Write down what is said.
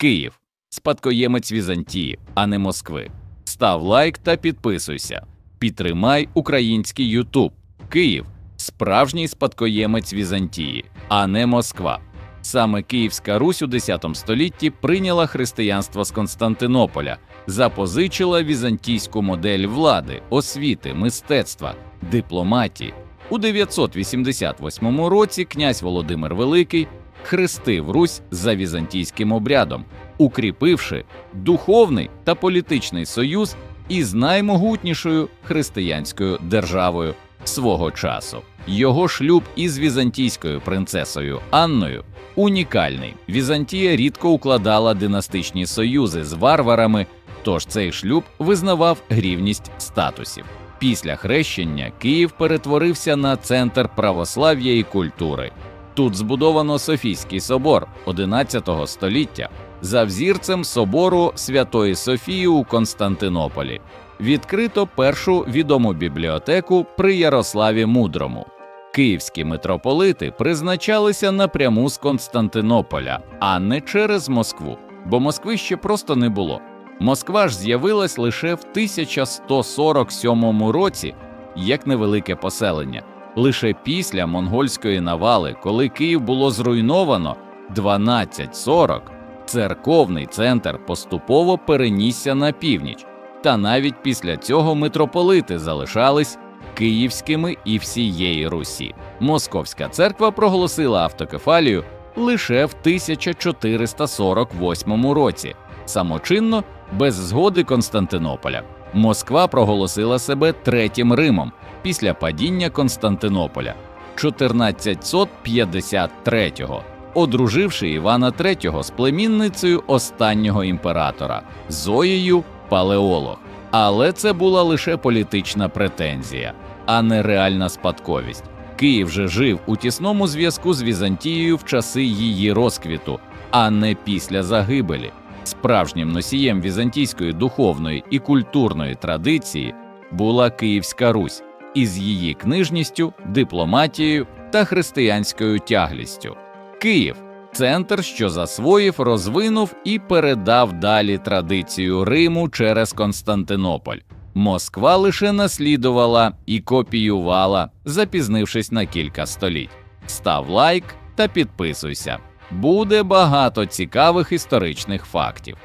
Київ, спадкоємець Візантії, а не Москви. Став лайк та підписуйся. Підтримай український Ютуб. Київ справжній спадкоємець Візантії, а не Москва. Саме Київська Русь у X столітті прийняла християнство з Константинополя, запозичила візантійську модель влади, освіти, мистецтва, дипломатії. У 988 році князь Володимир Великий хрестив Русь за візантійським обрядом, укріпивши духовний та політичний союз із наймогутнішою християнською державою свого часу. Його шлюб із візантійською принцесою Анною унікальний. Візантія рідко укладала династичні союзи з варварами, тож цей шлюб визнавав грівність статусів. Після хрещення Київ перетворився на центр православ'я і культури. Тут збудовано Софійський собор XI століття за взірцем собору Святої Софії у Константинополі. Відкрито першу відому бібліотеку при Ярославі Мудрому. Київські митрополити призначалися напряму з Константинополя, а не через Москву, бо Москви ще просто не було. Москва ж з'явилась лише в 1147 році як невелике поселення. Лише після монгольської навали, коли Київ було зруйновано 1240, церковний центр поступово перенісся на північ, та навіть після цього митрополити залишались київськими і всієї Русі. Московська церква проголосила автокефалію лише в 1448 році, самочинно без згоди Константинополя. Москва проголосила себе третім Римом після падіння Константинополя 1453-го, одруживши Івана III з племінницею останнього імператора Зоєю Палеолог. Але це була лише політична претензія, а не реальна спадковість. Київ же жив у тісному зв'язку з Візантією в часи її розквіту, а не після загибелі. Справжнім носієм візантійської духовної і культурної традиції була Київська Русь із її книжністю, дипломатією та християнською тяглістю. Київ центр, що засвоїв, розвинув і передав далі традицію Риму через Константинополь. Москва лише наслідувала і копіювала, запізнившись на кілька століть. Став лайк та підписуйся. Буде багато цікавих історичних фактів.